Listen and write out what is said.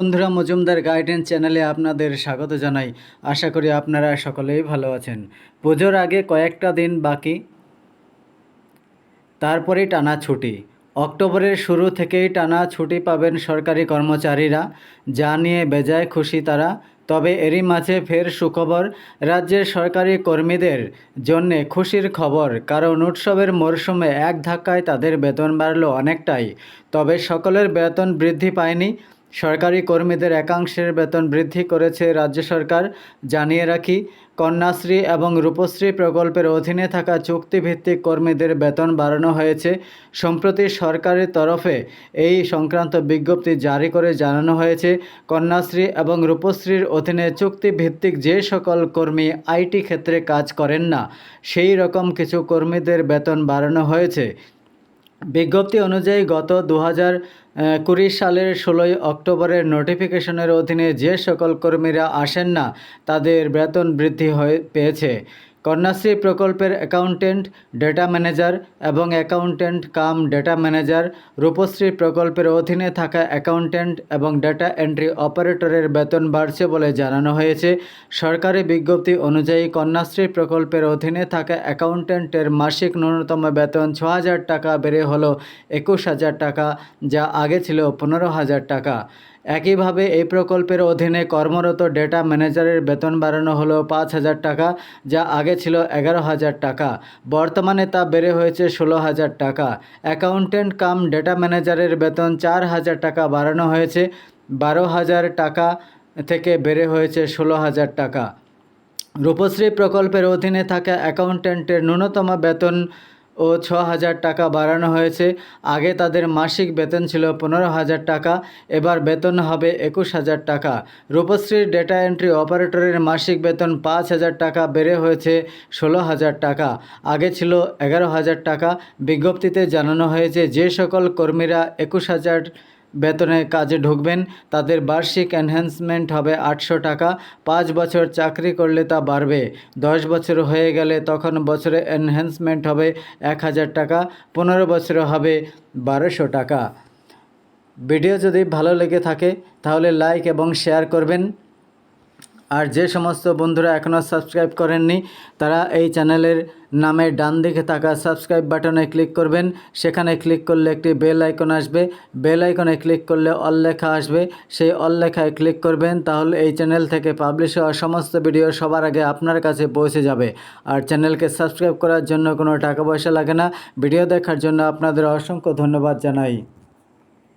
বন্ধুরা, মজুমদার গাইডেন্স চ্যানেলে আপনাদের স্বাগত জানাই। আশা করি আপনারা সকলেই ভালো আছেন। পুজোর আগে কয়েকটা দিন বাকি তারপরেই টানা ছুটি। অক্টোবরের শুরু থেকেই টানা ছুটি পাবেন সরকারি কর্মচারীরা, যা নিয়ে বেজায় খুশি তারা। তবে এরই মাঝে ফের সুখবর, রাজ্যের সরকারি কর্মীদের জন্যে খুশির খবর। কারণ উৎসবের মরশুমে এক ধাক্কায় তাদের বেতন বাড়লো অনেকটাই। তবে সকলের বেতন বৃদ্ধি পায়নি। সরকারি কর্মীদের একাংশের বেতন বৃদ্ধি করেছে রাজ্য সরকার। জানিয়ে রাখি, কন্যাশ্রী এবং রূপশ্রী প্রকল্পের অধীনে থাকা চুক্তিভিত্তিক কর্মীদের বেতন বাড়ানো হয়েছে। সম্প্রতি সরকারের তরফে এই সংক্রান্ত বিজ্ঞপ্তি জারি করে জানানো হয়েছে। কন্যাশ্রী এবং রূপশ্রীর অধীনে চুক্তিভিত্তিক যে সকল কর্মী আইটি ক্ষেত্রে কাজ করেন না, সেই রকম কিছু কর্মীদের বেতন বাড়ানো হয়েছে। বিজ্ঞপ্তি অনুযায়ী গত দু হাজার কুড়ি সালের ষোলোই অক্টোবরের নোটিফিকেশনের অধীনে যে সকল কর্মীরা আসেন না, তাদের বেতন বৃদ্ধি হয়ে পেয়েছে। কন্যাশ্রী প্রকল্পের অ্যাকাউন্টেন্ট ডেটা ম্যানেজার এবং accountant cum data manager Rupashree প্রকল্পের অধীনে থাকা অ্যাকাউন্টেন্ট এবং ডেটা এন্ট্রি অপারেটরের বেতন বাড়ছে বলে জানানো হয়েছে। সরকারি বিজ্ঞপ্তি অনুযায়ী কন্যাশ্রী প্রকল্পের অধীনে থাকা অ্যাকাউন্টেন্টের মাসিক ন্যূনতম বেতন ছ হাজার টাকা, বেড়ে হলো একুশ হাজার টাকা, যা আগে ছিল পনেরো হাজার টাকা। একইভাবে এই প্রকল্পের অধীনে কর্মরত ডেটা ম্যানেজারের বেতন বাড়ানো হলো পাঁচ হাজার টাকা, যা আগে ছিল এগারো হাজার টাকা। বর্তমানে তা বেড়ে হয়েছে ষোলো হাজার টাকা। অ্যাকাউন্টেন্ট কাম ডেটা ম্যানেজারের বেতন চার হাজার টাকা বাড়ানো হয়েছে, বারো হাজার টাকা থেকে বেড়ে হয়েছে ষোলো হাজার টাকা। রূপশ্রী প্রকল্পের অধীনে থাকা অ্যাকাউন্ট্যান্টের ন্যূনতম বেতন ও ছ হাজার টাকা বাড়ানো হয়েছে। আগে তাদের মাসিক বেতন ছিল পনেরো হাজার টাকা, এবার বেতন হবে একুশ হাজার টাকা। রূপশ্রীর ডেটা এন্ট্রি অপারেটরের মাসিক বেতন পাঁচ হাজার টাকা, বেড়ে হয়েছে ষোলো হাজার টাকা। আগে ছিল এগারো হাজার টাকা। বিজ্ঞপ্তিতে জানানো হয়েছে যে সকল কর্মীরা একুশ হাজার বেতনে কাজে ঢুকবেন। তাদের বার্ষিক এনহ্যান্সমেন্ট হবে আটশো টাকা। পাঁচ বছর চাকরি করলে তা বাড়বে। দশ বছর হয়ে গেলে তখন বছরে এনহ্যান্সমেন্ট হবে এক হাজার টাকা। পনেরো বছরে হবে বারোশো টাকা। ভিডিও যদি ভালো লেগে থাকে, তাহলে লাইক এবং শেয়ার করবেন। আর যে সমস্ত বন্ধুরা এখনও সাবস্ক্রাইব করেননি, তারা এই চ্যানেলের নামে ডান দিকে থাকা সাবস্ক্রাইব বাটনে ক্লিক করবেন। সেখানে ক্লিক করলে একটি বেল আইকন আসবে। বেল আইকনে ক্লিক করলে অল লেখা আসবে। সেই অল লেখায় ক্লিক করবেন, তাহলে এই চ্যানেল থেকে পাবলিশ হওয়া সমস্ত ভিডিও সবার আগে আপনার কাছে পৌঁছে যাবে। আর চ্যানেলকে সাবস্ক্রাইব করার জন্য কোনো টাকা পয়সা লাগে না। ভিডিও দেখার জন্য আপনাদের অসংখ্য ধন্যবাদ জানাই।